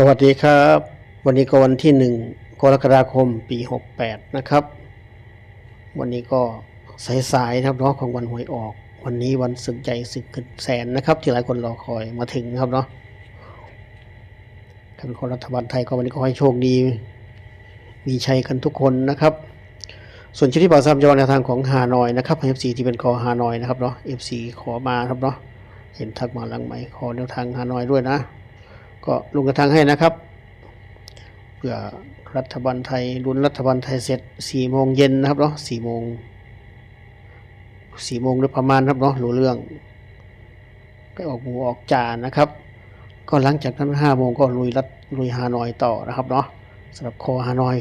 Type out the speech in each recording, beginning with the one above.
สวัสดีครับ วันนี้ก็วันที่หนึ่งกรกฎาคมปี 68 นะครับ วันนี้ก็สายๆนะครับเนาะของวันหวยออก วันนี้วันศึกใจศึกเงินแสนนะครับ ที่หลายคนรอคอยมาถึงนะครับเนาะใครเป็นคนรัฐบาลไทยก็วันนี้ก็ให้โชคดี มีชัยกันทุกคนนะครับ ส่วนชุดที่บ่าวซ้ำจะวางแนวทางของฮานอยนะครับ FC ที่เป็นคอฮานอยนะครับเนาะ FC ขอมาครับเนาะเห็นทักมาหลังไหมขอแนวทางฮานอยด้วยนะ ก็ลงกระทางให้นะครับเพื่อรัฐบาลไทยรุนรัฐบาลไทยเสร็จสี่โมงเย็นนะครับเนาะสี่โมงสี่โมงโดยประมาณครับเนาะรู้เรื่องไปออกหมูออกจานนะครับ ก็หลังจากนั้นห้าโมงก็ลุยรัฐลุยฮานอยต่อนะครับเนาะสำหรับคอฮานอย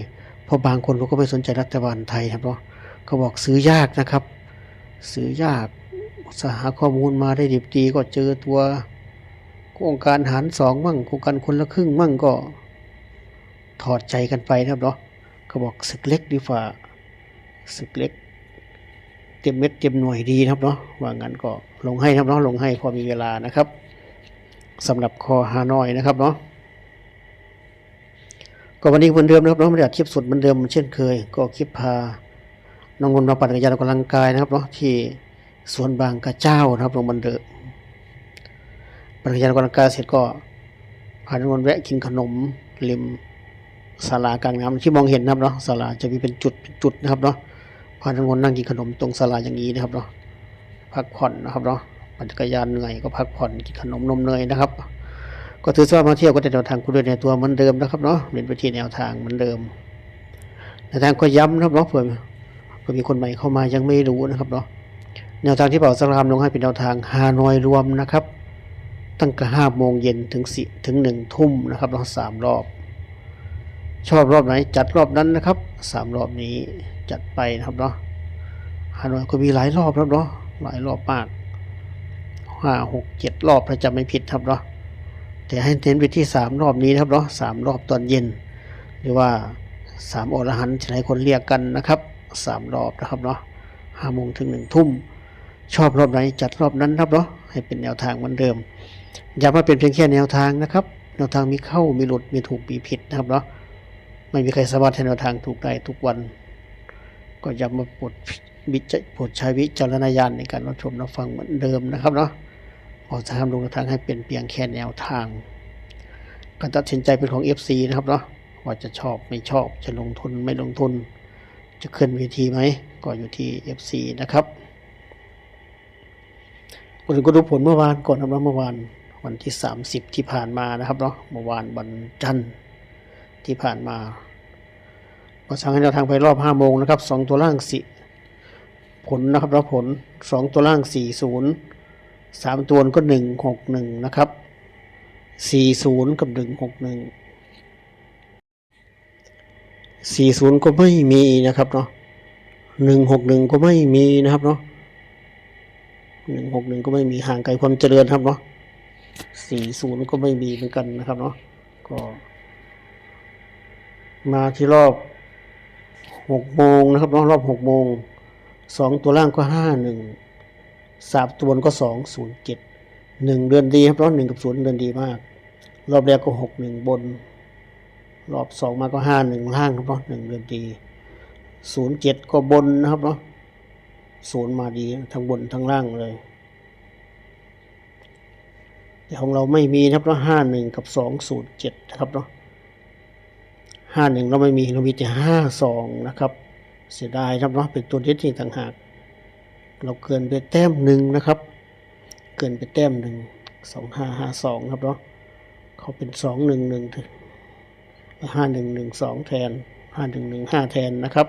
เพราะบางคนเขาก็ไม่สนใจรัฐบาลไทยครับเนาะเขาบอกซื้อยากนะครับ ซื้อยากสหาข้อมูลมาได้ดิบดีก็เจอตัว โครงการหารสองมั่งโครงการคนละครึ่งมั่งก็ ถอดใจกันไปนะครับเนาะเขาบอกศึกเล็กดีฝ่าศึกเล็ก เต็มเม็ดเต็มหน่วยดีนะครับเนาะว่างั้นก็ลงให้นะครับเนาะลงให้พอมีเวลานะครับสำหรับคอฮานอยนะครับเนาะก็วันนี้เหมือนเดิมนะครับเนาะไม่ได้อัดคลิปสดเหมือนเดิมเช่นเคย ก็คลิปพาน้องนนท์มาปั่นจักรยานออกกำลังกายนะครับเนาะที่สวนบางกระเจ้านะครับลงบันเดิม ปัญญาการกาเสร็จก็ผ่านวนแวะกินขนมริมศาลากลางน้ำที่มองเห็นนะครับเนาะศาลาจะมีเป็นจุดจุดนะครับเนาะผ่านวนนั่งกินขนมตรงศาลาอย่างนี้นะครับเนาะพักผ่อนนะครับเนาะปั่นจักรยานเหนื่อยก็พักผ่อนกินขนมนมเนยนะครับ ก็ถือว่ามาเที่ยวก็ได้แนวทางคุณด้วยในตัวเหมือนเดิมนะครับเนาะเน้นไปที่แนวทางเหมือนเดิมแนวทางก็ย้ำนะครับเนาะเผื่อเผื่อมีคนใหม่เข้ามายังไม่รู้นะครับเนาะแนวทางที่เป่าสลามลงให้เป็นแนวทางฮานอยรวมนะครับ ตั้งแต่ห้าโมงเย็นถึงสิถึงหนึ่งทุ่มนะครับเราสามรอบ ชอบรอบไหน จัดรอบนั้นนะครับสามรอบนี้จัดไปนะครับเนาะฮานอยก็มีหลายรอบครับเนาะหลายรอบมากห้าหกเจ็ดรอบถ้าจำไม่ผิดครับเนาะแต่ให้เน้นไปที่สามรอบนี้นะครับเนาะสามรอบตอนเย็น หรือว่าสามอรหันต์ที่หลายคนเรียกกันนะครับสามรอบนะครับเนาะห้าโมงถึงหนึ่งทุ่ม ชอบรอบไหนจัดรอบนั้นครับเนาะให้เป็นแนวทางเหมือนเดิมย้ำว่าเป็นเพียงแค่แนวทางนะครับ แนวทางมีเข้ามีหลุดมีถูกมีผิดนะครับเนาะไม่มีใครสามารถให้แนวทางถูกได้ทุกวัน ก็ย้ำมาปรดวิจโปรดใช้วิจารณญาณในการรับชมรับฟังเหมือนเดิมนะครับเนาะขอจะทำลงแนวทางให้เป็นเพียงแค่แนวทางการตัดสินใจเป็นของ FC นะครับเนาะว่าจะชอบไม่ชอบจะลงทุนไม่ลงทุน จะขึ้นเวทีไหมก็อยู่ที่ FC นะครับ คนอื่นก็ดูผลเมื่อวานก่อนนะครับเมื่อวานวันที่ 30 ที่ผ่านมานะครับเนาะเมื่อวานวันจันทร์ที่ผ่านมาก็สั่งให้แนวทางไปรอบ5โมงนะครับ2ตัวล่างสิผลนะครับแล้วผล 2 ตัวล่าง 40 3 ตัวก็ 161 นะครับ 40 กับ 161 40 ก็ไม่มีนะครับเนาะ161 ก็ไม่มีนะครับเนาะ 161ก็ไม่มีห่างไกลความเจริญครับเนาะสี่ศูนย์ก็ไม่มีเหมือนกันนะครับเนาะก็มาที่รอบหกโมงนะครับเนาะรอบหกโมงสองตัวล่างก็ห้าหนึ่งสามตัวบนก็สองศูนย์เจ็ดหนึ่งเดือนดีครับเนาะหนึ่งกับศูนย์เดือนดีมาก รอบแรกก็หกหนึ่งบน รอบสองมาก็ห้าหนึ่งล่างครับเนาะหนึ่งเดือนดีศูนย์เจ็ดก็บนนะครับเนาะ ศูนย์มาดีทั้งบนทั้งล่างเลย แต่ของเราไม่มีนะครับเนาะห้าหนึ่งกับสองศูนย์เจ็ดนะครับเนาะห้าหนึ่งเราไม่มีเรามีแต่ห้าสองนะครับ เสียดายนะครับเนาะเป็นตัวเด็ดที่ต่างหาก เราเกินไปแต้มหนึ่งนะครับ เกินไปแต้มหนึ่งสองห้าห้าสองครับเนาะเขาเป็นสองหนึ่งหนึ่งห้าหนึ่งหนึ่งสองแทนห้าหนึ่งหนึ่งห้าแทนนะครับ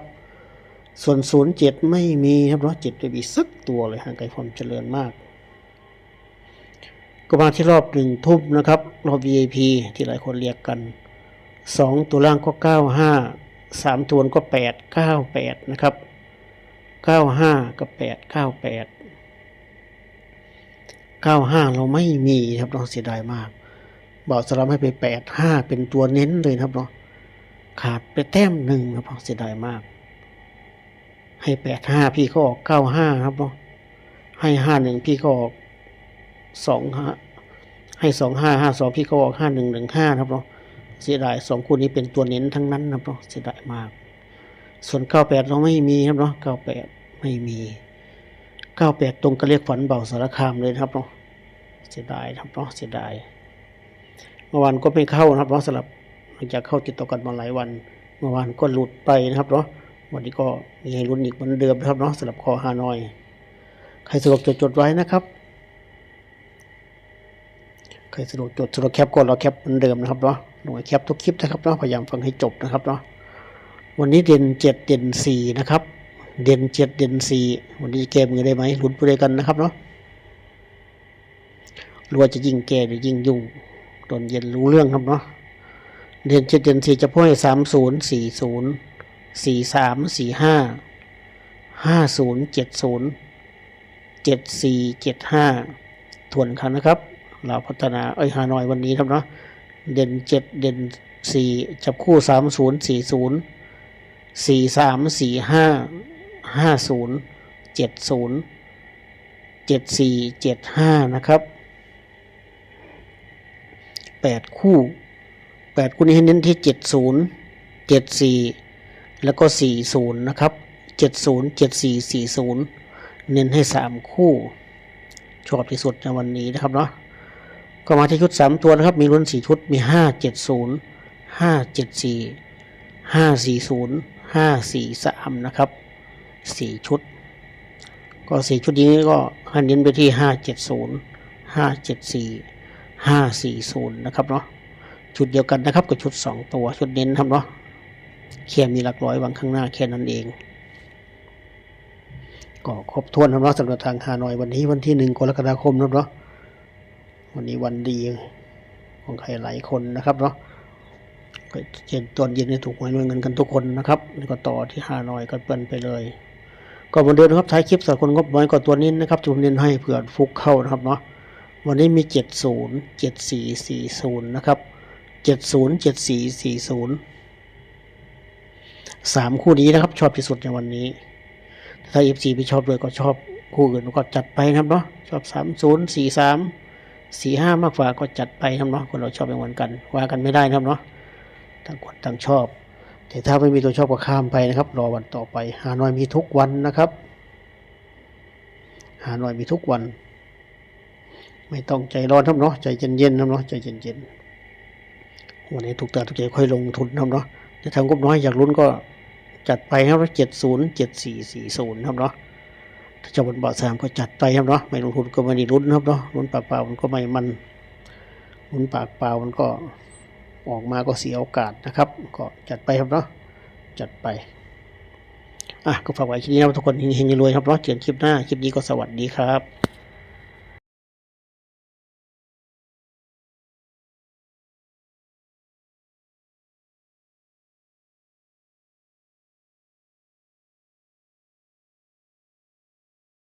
ส่วนศูนย์เจ็ดไม่มีครับเนาะเจ็ดไม่มีสักตัวเลยห่างไกลความเจริญมาก ก็มาที่รอบหนึ่งทุ่มนะครับ รอบ VIP ที่หลายคนเรียกกันสองตัวล่างก็เก้าห้าสามตัวก็แปดเก้าแปดนะครับเก้าห้ากับแปดเก้าแปดเก้าห้าเราไม่มีครับเราเสียดายมากบอกสลับให้ไปแปดห้าเป็นตัวเน้นเลยครับเนาะขาดไปแต้มหนึ่งครับเราเสียดายมาก ให้แปดห้าพี่ก็ออกเก้าห้าครับเนาะให้ห้าหนึ่งพี่ก็ออกสองห้าให้สองห้าห้าสองพี่ก็ออกห้าหนึ่งหนึ่งห้าครับเนาะเสียดายสองคู่นี้เป็นตัวเน้นทั้งนั้นนะครับเนาะเสียดายมาก ส่วน98เราไม่มีครับเนาะ98ไม่มี98ตรงกับเลขฝันเบาสารคามเลยครับเนาะเสียดายครับเนาะเสียดายเมื่อวานก็ไม่เข้านะครับเนาะสำหรับหลังจากเข้าติดต่อกันมาหลายวัน เมื่อวานก็หลุดไปนะครับเนาะ วันนี้ก็มีให้ลุ้นอีกเหมือนเดิมนะครับเนาะสำหรับคอฮานอย ใครสะดวกจดจดไว้นะครับ ใครสะดวกจดสะดวกแคปก็รอแคปเหมือนเดิมนะครับเนาะหน่วยแคปทุกคลิปนะครับเนาะพยายามฟังให้จบนะครับเนาะวันนี้เด่นเจ็ดเด่นสี่นะครับ เด่นเจ็ดเด่นสี่วันนี้จะแก้มือได้ไหมลุ้นไปด้วยกันนะครับเนาะรู้ว่าจะยิงแก้หรือยิงยุ่งตอนเย็นรู้เรื่องครับเนาะเด่นเจ็ดเด่นสี่จะพ่อยสามศูนย์สี่ศูนย์ สี่สามสี่ห้าห้าศูนย์เจ็ดศูนย์เจ็ดสี่เจ็ดห้าทวนครั้งนะครับ เราพัฒนาเอ้ยฮานอยวันนี้ครับเนาะเด่นเจ็ดเด่นสี่จับคู่สามศูนย์สี่ศูนย์สี่สามสี่ห้าห้าศูนย์เจ็ดศูนย์เจ็ดสี่เจ็ดห้านะครับแปดคู่แปดคู่นี้ให้เน้นที่เจ็ดศูนย์เจ็ดสี่ แล้วก็สี่ศูนะครับเจ็ดศูนย์เน้นให้สามคู่ ชอบที่สุดในวันนี้นะครับเนาะก็มาที่ชุดสามตัวนะครับ มีรุ่นสี่ชุดมีห้าเจ็ดศูนย์ห้าเจ็ดสี่ห้าสี่ศูนะครับสี่ชุด ก็สี่ชุดนี้ก็ให้เน้นไปที่ห้าเจ็ดศูนย์ห้าเจ็ดสี่ห้าสี่ศูนย์นะครับเนาะชุดเดียวกันนะครับกับชุดสองตัวชุดเน้นครับเนาะ แค่มีหลักร้อยวางข้างหน้าแค่นั้นเอง ก็ครบถ้วนครับเนาะสำหรับทางฮานอยวันนี้วันที่หนึ่งกรกฎาคมนะครับเนาะวันนี้วันดีของใครหลายคนนะครับเนาะก็เช่นตอนเย็นนี่ถูกหวยรวยเงินกันทุกคนนะครับแล้วก็ต่อที่ฮานอยกันเปิ้นไปเลยก็เหมือนเดิมนะครับท้ายคลิปสำหรับคนงบน้อยก็ตัวนี้นะครับที่มเน้นให้เผื่อฟุกเข้านะครับเนาะวันนี้มีเจ็ดศูนย์เจ็ดสี่สี่ศูนย์นะครับเจ็ดศูนย์เจ็ด สามคู่นี้นะครับ ชอบที่สุดในวันนี้ถ้าเอฟซีไปชอบด้วยก็ชอบคู่อื่นก็จัดไปนะครับเนาะชอบสามศูนย์สี่สามสี่ห้ามากกว่าก็จัดไปครับเนาะคนเราชอบเป็นเหมือนกันว่ากันไม่ได้นะครับเนาะต่างคนต่างชอบ แต่ถ้าไม่มีตัวชอบก็ข้ามไปนะครับ รอวันต่อไปหาหน้อยมีทุกวันนะครับหาหน้อยมีทุกวัน ไม่ต้องใจร้อนครับเนาะใจเย็นๆนครับเนาะใจเย็นๆวันนี้ถูกตาถูกใจค่อยลงทุนครับเนาะแต่ทางงบน้อยอยากลุ้นก็ จัดไปครับเจ็ดศูนย์เจ็ดสี่สี่ศูนย์ครับเนาะถ้าจะบนเบาะสามก็จัดไปครับเนาะไม่ลงทุนก็ไม่ได้ลุ้นครับเนาะลุ้นปากเปล่ามันก็ไม่มันลุ้นปากเปล่ามันก็ออกมาก็เสียโอกาสนะครับ ก็จัดไปครับเนาะจัดไปอะก็ฝากไว้คลิปนี้นะทุกคนเฮงๆรวยครับเนาะเจอกันคลิปหน้าคลิปนี้ก็สวัสดีครับ